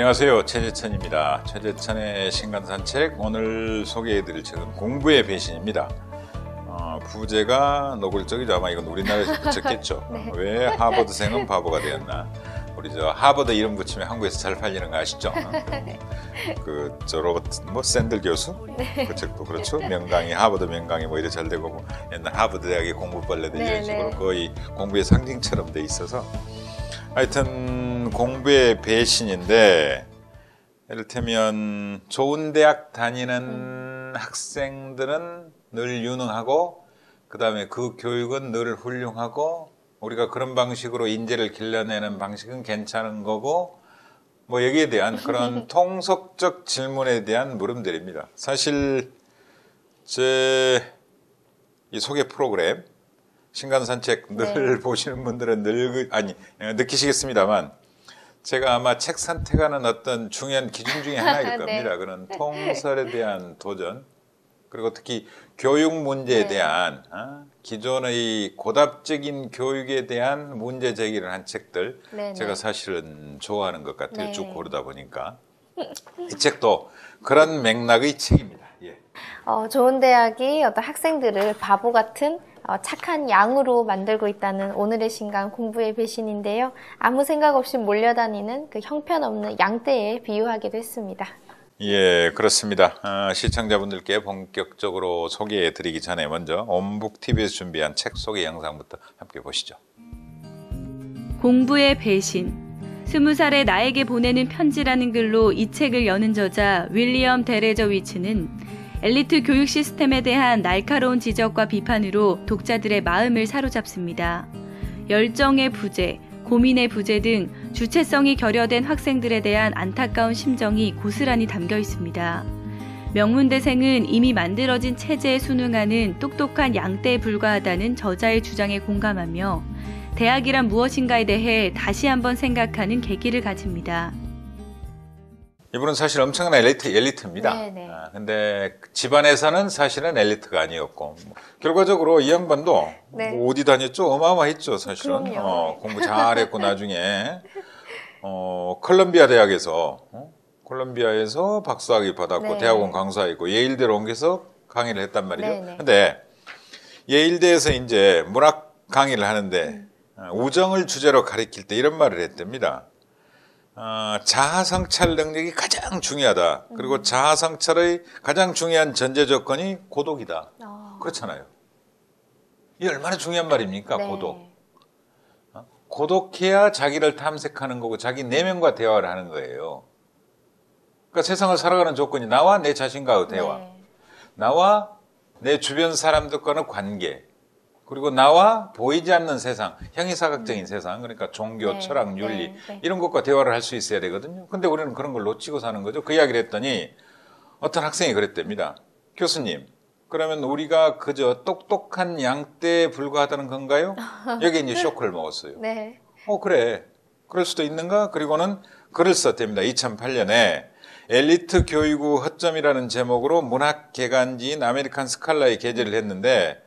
안녕하세요. 최재천입니다. 최재천의 신간산책 오늘 소개해드릴 책은 공부의 배신입니다. 어, 부제가 노골적이죠. 아마 이건 우리나라에서 붙였겠죠. 네. 왜 하버드생은 바보가 되었나? 우리 저 하버드 이름 붙이면 한국에서 잘 팔리는 거 아시죠? 그저 로버트 뭐 샌들 교수 그 책도 그렇죠. 명강의 하버드 명강이 뭐 이래 잘 되고 뭐 옛날 하버드 대학의 공부 벌레들 네, 이런 식으로 네. 거의 공부의 상징처럼 돼 있어서 하여튼 공부의 배신인데 이를테면 좋은 대학 다니는 학생들은 늘 유능하고 그 다음에 그 교육은 늘 훌륭하고 우리가 그런 방식으로 인재를 길러내는 방식은 괜찮은 거고 뭐 여기에 대한 그런 통속적 질문에 대한 물음들입니다. 사실 제 이 소개 프로그램 신간 산책 늘 보시는 분들은 늘 그- 아니 느끼시겠습니다만 제가 아마 책 선택하는 어떤 중요한 기준 중에 하나일 네. 겁니다. 그런 통설에 대한 도전 그리고 특히 교육 문제에 네. 대한 어? 기존의 고답적인 교육에 대한 문제 제기를 한 책들 네, 제가 네. 사실은 좋아하는 것 같아요. 네. 쭉 고르다 보니까 이 책도 그런 맥락의 책입니다. 예. 어, 좋은 대학이 어떤 학생들을 바보 같은 어, 착한 양으로 만들고 있다는 오늘의 신간 공부의 배신인데요. 아무 생각 없이 몰려다니는 그 형편없는 양떼에 비유하기도 했습니다. 예, 그렇습니다. 아, 시청자분들께 본격적으로 소개해 드리기 전에 먼저 온북 TV에서 준비한 책 소개 영상부터 함께 보시죠. 공부의 배신. 스무 살에 나에게 보내는 편지라는 글로 이 책을 여는 저자 윌리엄 데레저 위츠는 엘리트 교육 시스템에 대한 날카로운 지적과 비판으로 독자들의 마음을 사로잡습니다. 열정의 부재, 고민의 부재 등 주체성이 결여된 학생들에 대한 안타까운 심정이 고스란히 담겨 있습니다. 명문대생은 이미 만들어진 체제에 순응하는 똑똑한 양떼에 불과하다는 저자의 주장에 공감하며 대학이란 무엇인가에 대해 다시 한번 생각하는 계기를 가집니다. 이분은 사실 엄청난 엘리트, 엘리트입니다. 네네. 아, 근데 집안에서는 사실은 엘리트가 아니었고 뭐, 결과적으로 이 양반도 네. 뭐 어디 다녔죠? 어마어마했죠, 사실은. 어, 공부 잘했고 나중에 어, 컬럼비아 대학에서 어? 콜롬비아에서 박사학위 받았고 네. 대학원 강사했고 예일대로 옮겨서 강의를 했단 말이죠. 네네. 근데 예일대에서 이제 문학 강의를 하는데 어, 우정을 주제로 가리킬 때 이런 말을 했답니다. 어, 자아 성찰 능력이 가장 중요하다. 그리고 자아 성찰의 가장 중요한 전제 조건이 고독이다. 어, 그렇잖아요. 이 얼마나 중요한 말입니까? 네. 고독. 어? 고독해야 자기를 탐색하는 거고 자기 내면과 대화를 하는 거예요. 그러니까 세상을 살아가는 조건이 나와 내 자신과의 대화, 네. 나와 내 주변 사람들과의 관계, 그리고 나와 보이지 않는 세상, 형이사각적인 세상, 그러니까 종교, 네, 철학, 윤리 네, 네. 이런 것과 대화를 할 수 있어야 되거든요. 근데 우리는 그런 걸 놓치고 사는 거죠. 그 이야기를 했더니 어떤 학생이 그랬답니다. 교수님, 그러면 우리가 그저 똑똑한 양떼에 불과하다는 건가요? 여기 이제 쇼크를 먹었어요. 네. 어, 그래. 그럴 수도 있는가? 그리고는 글을 썼답니다. 2008년에 엘리트 교육의 허점이라는 제목으로 문학 개간지인 아메리칸 스칼라에 게재를 했는데,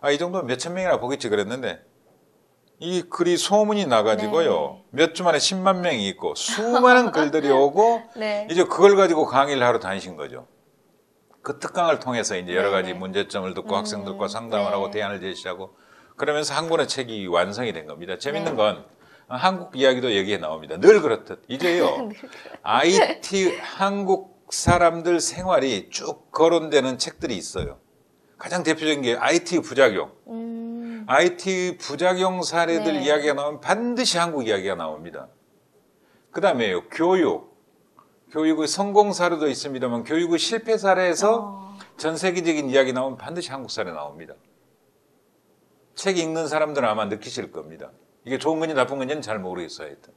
아, 이 정도면 몇천 명이나 보겠지 그랬는데, 이 글이 소문이 나가지고요. 몇주 만에 10만 명이 있고, 수많은 글들이 오고, 네. 이제 그걸 가지고 강의를 하러 다니신 거죠. 그 특강을 통해서 이제 여러 가지 네네. 문제점을 듣고 음, 학생들과 상담을 하고 네. 대안을 제시하고 그러면서 한 권의 책이 완성이 된 겁니다. 재밌는 네. 건 한국 이야기도 여기에 나옵니다. 늘 그렇듯 이제요 IT 한국 사람들 생활이 쭉 거론되는 책들이 있어요. 가장 대표적인 게 IT 부작용. 음, IT 부작용 사례들 네. 이야기가 나오면 반드시 한국 이야기가 나옵니다. 그 다음에요, 교육. 교육의 성공 사례도 있습니다만 교육의 실패 사례에서 어, 전 세계적인 이야기 나오면 반드시 한국 사례 나옵니다. 책 읽는 사람들은 아마 느끼실 겁니다. 이게 좋은 건지 나쁜 건지는 잘 모르겠어요. 하여튼.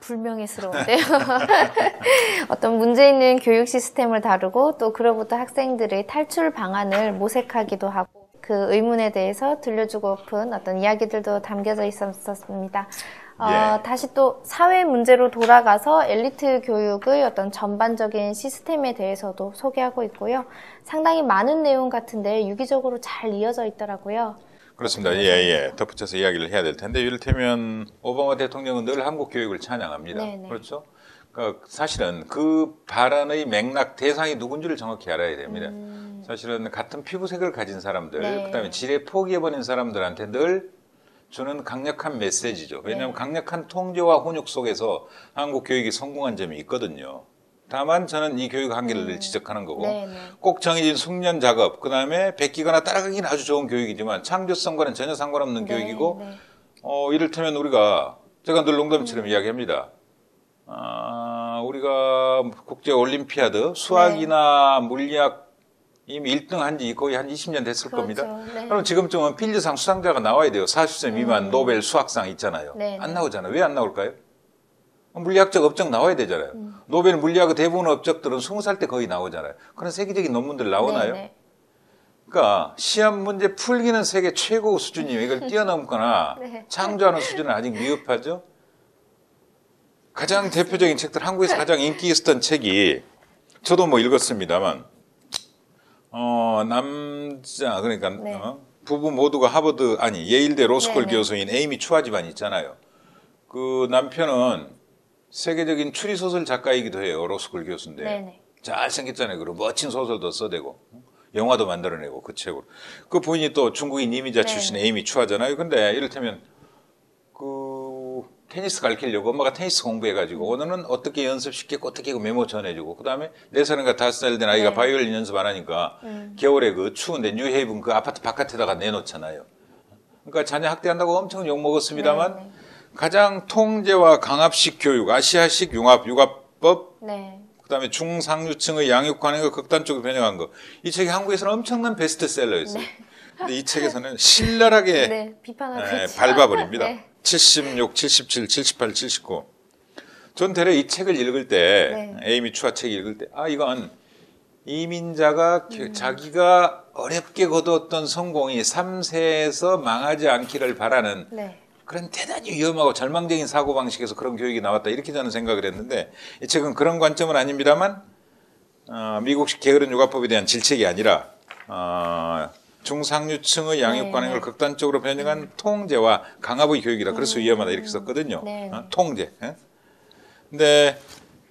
불명예스러운데요. 어떤 문제 있는 교육 시스템을 다루고 또 그로부터 학생들의 탈출 방안을 모색하기도 하고 그 의문에 대해서 들려주고픈 어떤 이야기들도 담겨져 있었습니다. 어, 예. 다시 또 사회 문제로 돌아가서 엘리트 교육의 어떤 전반적인 시스템에 대해서도 소개하고 있고요. 상당히 많은 내용 같은데 유기적으로 잘 이어져 있더라고요. 그렇습니다. 예, 예. 덧붙여서 이야기를 해야 될 텐데, 이를테면, 오바마 대통령은 늘 한국 교육을 찬양합니다. 네네. 그렇죠? 그러니까 사실은 그 발언의 맥락 대상이 누군지를 정확히 알아야 됩니다. 음, 사실은 같은 피부색을 가진 사람들, 네. 그 다음에 지레 포기해버린 사람들한테 늘 주는 강력한 메시지죠. 왜냐하면 네. 강력한 통제와 훈육 속에서 한국 교육이 성공한 점이 있거든요. 다만 저는 이 교육 한계를 늘 지적하는 거고 네, 네. 꼭 정해진 숙련 작업, 그 다음에 베끼거나 따라가기는 아주 좋은 교육이지만 창조성과는 전혀 상관없는 네, 교육이고 네. 어, 이를테면 우리가 제가 늘 농담처럼 이야기합니다. 아, 우리가 국제 올림피아드 수학이나 물리학 이미 1등 한 지 거의 한 20년 됐을 겁니다. 그렇죠. 네. 그럼 지금쯤은 필드상 수상자가 나와야 돼요. 40세 미만 노벨 수학상 있잖아요. 음. 네, 안 네. 나오잖아요. 왜 안 나올까요? 물리학적 업적 나와야 되잖아요. 음. 노벨 물리학의 대부분 업적들은 20살 때 거의 나오잖아요. 그런 세계적인 논문들 나오나요? 네, 네. 그러니까 시험 문제 풀기는 세계 최고 수준이에요. 이걸 뛰어넘거나 네. 창조하는 수준은 아직 미흡하죠. 가장 대표적인 책들 한국에서 가장 인기 있었던 책이 저도 뭐 읽었습니다만 어 남자 그러니까 네. 어, 부부 모두가 하버드 아니 예일대 로스쿨 네, 네. 교수인 에이미 추아 집안 있잖아요. 그 남편은 세계적인 추리 소설 작가이기도 해요. 로스쿨 교수인데 네, 네. 잘 생겼잖아요. 그리고 멋진 소설도 써대고 영화도 만들어내고 그 책으로. 그 부인이 또 중국인 이미자 네. 출신 에이미 추하잖아요. 근데 이를테면 그 테니스 가르치려고 엄마가 테니스 공부해가지고 오늘은 어떻게 연습시키고 어떻게 그 메모 전해주고 그 다음에 네 살인가 다섯 살 된 아이가 네. 바이올린 연습 안 하니까 겨울에 그 추운데 뉴헤이븐 그 아파트 바깥에다가 내놓잖아요. 그러니까 자녀 학대한다고 엄청 욕 먹었습니다만 네, 네. 가장 통제와 강압식 교육, 아시아식 융합 육아법 네. 그다음에 중상류층의 양육 관행을 극단적으로 변형한 거. 이 책이 한국에서는 엄청난 베스트셀러였어요. 근데 이 책에서는 신랄하게 네, 에, 있죠. 밟아버립니다. 네. 76, 77, 78, 79. 전 대래 이 책을 읽을 때 네. 에이미 추아 책 읽을 때 아 이건 이민자가 음. 겨- 자기가 어렵게 거두었던 성공이 3세에서 망하지 않기를 바라는 네. 그런 대단히 위험하고 절망적인 사고 방식에서 그런 교육이 나왔다 이렇게 저는 생각을 했는데 이 책은 그런 관점은 아닙니다만 어, 미국식 게으른 육아법에 대한 질책이 아니라 어, 중상류층의 양육 네, 관행을 네. 극단적으로 변형한 통제와 강압의 교육이다. 그래서 위험하다 이렇게 썼거든요. 네. 어, 통제. 예? 근데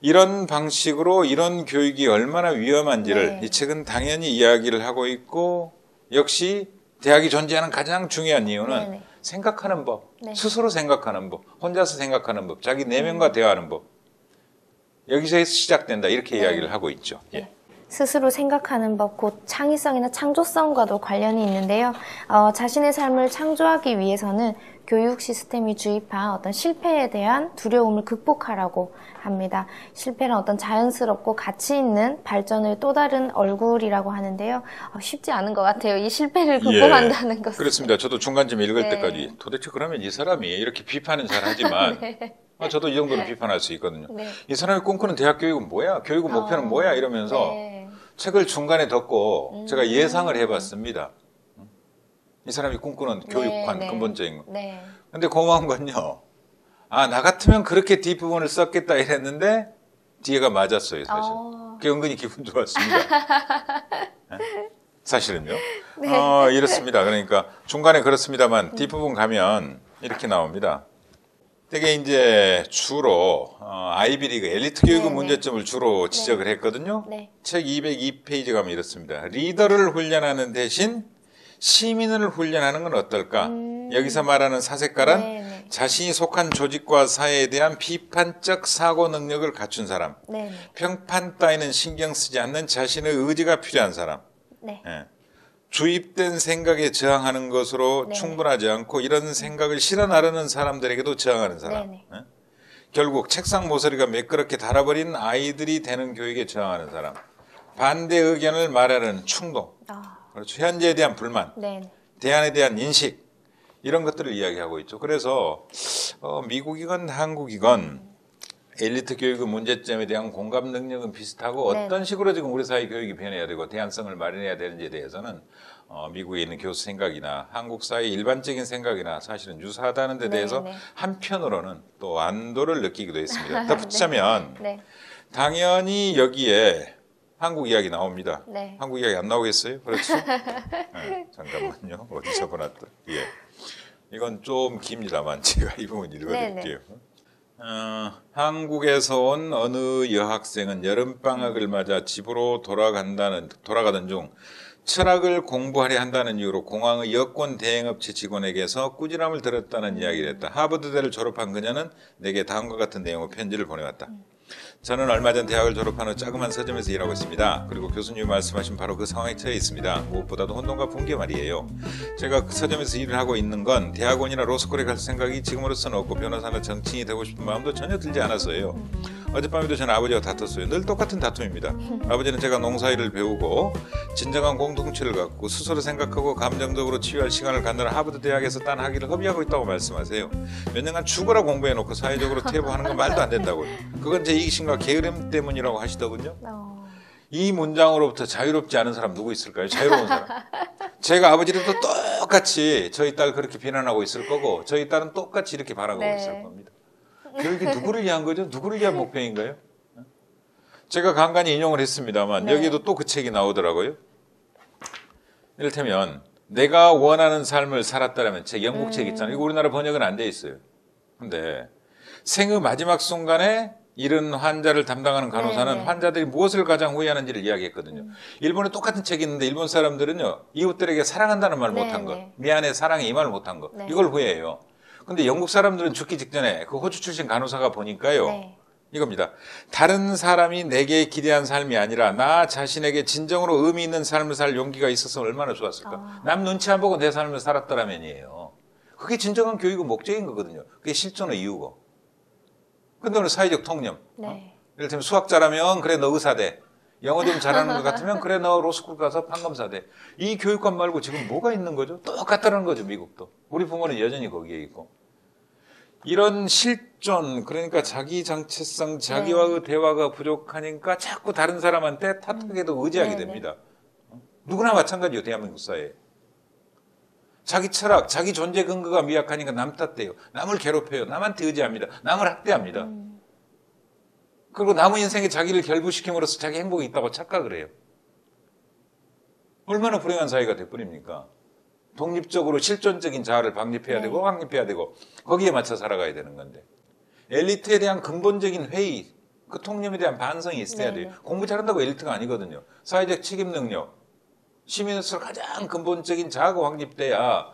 이런 방식으로 이런 교육이 얼마나 위험한지를 네. 이 책은 당연히 이야기를 하고 있고 역시 대학이 존재하는 가장 중요한 이유는 네, 네. 생각하는 법, 네. 스스로 생각하는 법, 혼자서 생각하는 법, 자기 내면과 대화하는 법. 여기서 시작된다 이렇게 네. 이야기를 하고 있죠. 예. 스스로 생각하는 법, 곧 창의성이나 창조성과도 관련이 있는데요. 어, 자신의 삶을 창조하기 위해서는 교육 시스템이 주입한 어떤 실패에 대한 두려움을 극복하라고 합니다. 실패는 어떤 자연스럽고 가치 있는 발전의 또 다른 얼굴이라고 하는데요. 어, 쉽지 않은 것 같아요. 이 실패를 극복한다는 것은. 예. 그렇습니다. 저도 중간쯤 읽을 네. 때까지 도대체 그러면 이 사람이 이렇게 비판은 잘 하지만 아, 저도 이 정도는 비판할 수 있거든요. 네. 이 사람이 꿈꾸는 대학 교육은 뭐야? 교육의 목표는 어, 뭐야? 이러면서 네. 책을 중간에 덮고 음. 제가 예상을 해봤습니다. 이 사람이 꿈꾸는 교육관 네. 근본적인 거. 네. 근데 고마운 건요. 아, 나 같으면 그렇게 뒷부분을 썼겠다 이랬는데 뒤에가 맞았어요, 사실. 어. 그게 은근히 기분 좋았습니다. 네? 사실은요. 네. 어, 이렇습니다. 그러니까 중간에 그렇습니다만 뒷부분 가면 이렇게 나옵니다. 되게 이제 주로 어, 아이비리그 엘리트 교육의 네, 네. 문제점을 주로 지적을 했거든요. 네. 책 202페이지 가면 이렇습니다. 리더를 훈련하는 대신 시민을 훈련하는 건 어떨까? 음. 여기서 말하는 사색가란 네, 네. 자신이 속한 조직과 사회에 대한 비판적 사고 능력을 갖춘 사람, 네. 평판 따위는 신경 쓰지 않는 자신의 의지가 필요한 사람, 네. 예. 주입된 생각에 저항하는 것으로 네. 충분하지 않고 이런 생각을 실어 나르는 사람들에게도 저항하는 사람. 네, 예? 결국 책상 모서리가 매끄럽게 달아버린 아이들이 되는 교육에 저항하는 사람. 반대 의견을 말하는 충동. 아, 그렇죠. 현재에 대한 불만. 네. 대안에 대한 인식 이런 것들을 이야기하고 있죠. 그래서 어, 미국이건 한국이건 엘리트 교육의 문제점에 대한 공감 능력은 비슷하고 네. 어떤 식으로 지금 우리 사회 교육이 변해야 되고 대안성을 마련해야 되는지에 대해서는 어, 미국에 있는 교수 생각이나 한국 사회 일반적인 생각이나 사실은 유사하다는 데 네, 대해서 네. 한편으로는 또 안도를 느끼기도 했습니다. 덧붙이자면 네. 당연히 여기에 한국 이야기 나옵니다. 네. 한국 이야기 안 나오겠어요? 그렇죠? 네, 잠깐만요. 어디 적어놨다. 예. 이건 좀 깁니다만 제가 이 부분 읽어드릴게요. 어, 한국에서 온 어느 여학생은 여름방학을 맞아 집으로 돌아간다는, 돌아가던 중 철학을 공부하려 한다는 이유로 공항의 여권 대행업체 직원에게서 꾸지람을 들었다는 이야기를 했다. 하버드대를 졸업한 그녀는 내게 다음과 같은 내용의 편지를 보내왔다. 저는 얼마 전 대학을 졸업한 후 자그마한 서점에서 일하고 있습니다. 그리고 교수님이 말씀하신 바로 그 상황에 처해 있습니다. 무엇보다도 혼돈과 붕괴 말이에요. 제가 그 서점에서 일을 하고 있는 건 대학원이나 로스쿨에 갈 생각이 지금으로서는 없고 변호사나 정치인이 되고 싶은 마음도 전혀 들지 않았어요. 어젯밤에도 저는 아버지와 다퉜어요. 늘 똑같은 다툼입니다. 아버지는 제가 농사일을 배우고 진정한 공동체를 갖고 스스로 생각하고 감정적으로 치유할 시간을 갖느라 하버드 대학에서 딴 학위를 허비하고 있다고 말씀하세요. 몇 년간 죽어라 공부해놓고 사회적으로 퇴보하는 건 말도 안 된다고요. 그건 제 이기심과 게으름 때문이라고 하시더군요. 어, 이 문장으로부터 자유롭지 않은 사람 누구 있을까요? 자유로운 사람. 제가 아버지도 똑같이 저희 딸 그렇게 비난하고 있을 거고 저희 딸은 똑같이 이렇게 바라고 네. 있을 겁니다. 교육이 누구를 위한 거죠? 누구를 위한 목표인가요? 제가 간간히 인용을 했습니다만 네. 여기도 또 그 책이 나오더라고요. 이를테면 내가 원하는 삶을 살았다라면 책 영국 책 있잖아요. 이거 우리나라 번역은 안 돼 있어요. 근데 생의 마지막 순간에 이런 환자를 담당하는 간호사는 네, 네. 환자들이 무엇을 가장 후회하는지를 이야기했거든요. 일본에 똑같은 책이 있는데 일본 사람들은요 이웃들에게 사랑한다는 말 네, 못한 것, 네. 미안해 사랑해 이말 못한 것 네. 이걸 후회해요. 근데 영국 사람들은 죽기 직전에 그 호주 출신 간호사가 보니까요 네. 이겁니다. 다른 사람이 내게 기대한 삶이 아니라 나 자신에게 진정으로 의미 있는 삶을 살 용기가 있어서 얼마나 좋았을까. 아. 남 눈치 안 보고 내 삶을 살았더라면이에요. 그게 진정한 교육의 목적인 거거든요. 그게 실존의 이유고. 근데 오늘 사회적 통념. 네. 이를테면 수학자라면 그래 너 의사대. 영어 좀 잘하는 것 같으면 그래 너 로스쿨 가서 판검사대. 이 교육관 말고 지금 뭐가 있는 거죠? 똑같다는 거죠 미국도. 우리 부모는 여전히 거기에 있고. 이런 실존 그러니까 자기 정체성 자기와의 대화가 부족하니까 자꾸 다른 사람한테 탓하게도 의지하게 네, 네. 됩니다. 누구나 마찬가지요 대한민국 사회. 자기 철학, 자기 존재 근거가 미약하니까 남 탓해요. 남을 괴롭혀요. 남한테 의지합니다. 남을 학대합니다. 음. 그리고 남의 인생에 자기를 결부시킴으로써 자기 행복이 있다고 착각을 해요. 얼마나 불행한 사회가 돼버립니까? 독립적으로 실존적인 자아를 박립해야 네. 되고 확립해야 되고 거기에 맞춰 살아가야 되는 건데 엘리트에 대한 근본적인 회의 그 통념에 대한 반성이 있어야 네, 돼요. 네. 공부 잘한다고 엘리트가 아니거든요. 사회적 책임 능력 시민으로서 가장 근본적인 자아가 확립돼야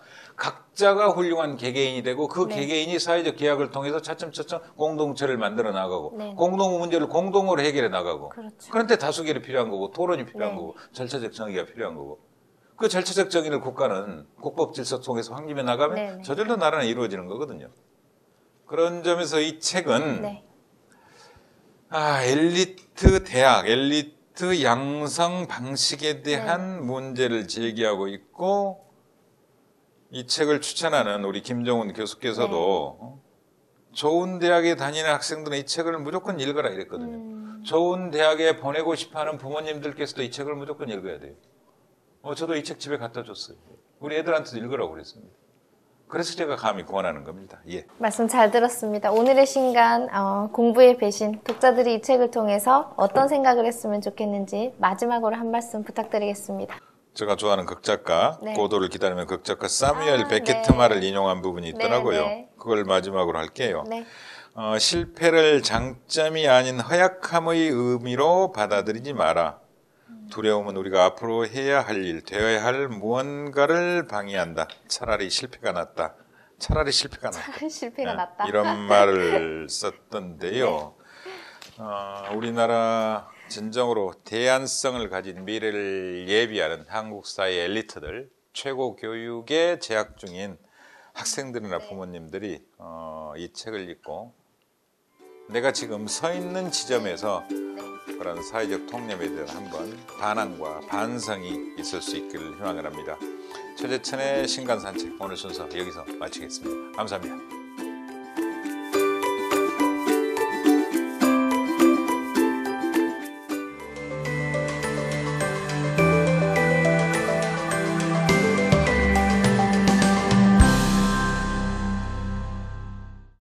각자가 훌륭한 개개인이 되고 그 네. 개개인이 사회적 계약을 통해서 차츰차츰 공동체를 만들어 나가고 네. 공동 문제를 공동으로 해결해 나가고 그렇죠. 그런데 다수결이 필요한 거고 토론이 필요한 네. 거고 절차적 정의가 필요한 거고 그 절차적 정의를 국가는 국법 질서 통해서 확립해 나가면 네, 네. 저절로 나라는 이루어지는 거거든요. 그런 점에서 이 책은 네. 아, 엘리트 대학, 엘리트 양성 방식에 대한 문제를 제기하고 있고 이 책을 추천하는 우리 김정훈 교수께서도 어? 좋은 대학에 다니는 학생들은 이 책을 무조건 읽어라 이랬거든요. 음, 좋은 대학에 보내고 싶어하는 부모님들께서도 이 책을 무조건 읽어야 돼요. 어, 저도 이 책 집에 갖다 줬어요. 우리 애들한테도 읽으라고 그랬습니다. 그래서 제가 감히 권하는 겁니다. 예. 말씀 잘 들었습니다. 오늘의 신간 어, 공부의 배신 독자들이 이 책을 통해서 어떤 생각을 했으면 좋겠는지 마지막으로 한 말씀 부탁드리겠습니다. 제가 좋아하는 극작가 네. 고도를 기다리는 극작가 사뮤엘 아, 베케트마를 네. 인용한 부분이 있더라고요. 네, 네. 그걸 마지막으로 할게요. 네. 어, 실패를 장점이 아닌 허약함의 의미로 받아들이지 마라. 두려움은 우리가 앞으로 해야 할 일, 되어야 할 무언가를 방해한다. 차라리 실패가 낫다. 차라리 실패가 낫다. 실패가 네, 났다. 이런 말을 썼던데요. 어, 우리나라 진정으로 대안성을 가진 미래를 예비하는 한국 사회 엘리트들, 최고 교육에 재학 중인 학생들이나 부모님들이 어, 이 책을 읽고 내가 지금 서 있는 지점에서 그런 사회적 통념에 대한 한번 반항과 반성이 있을 수 있기를 희망을 합니다. 최재천의 신간 산책 오늘 순서 여기서 마치겠습니다. 감사합니다.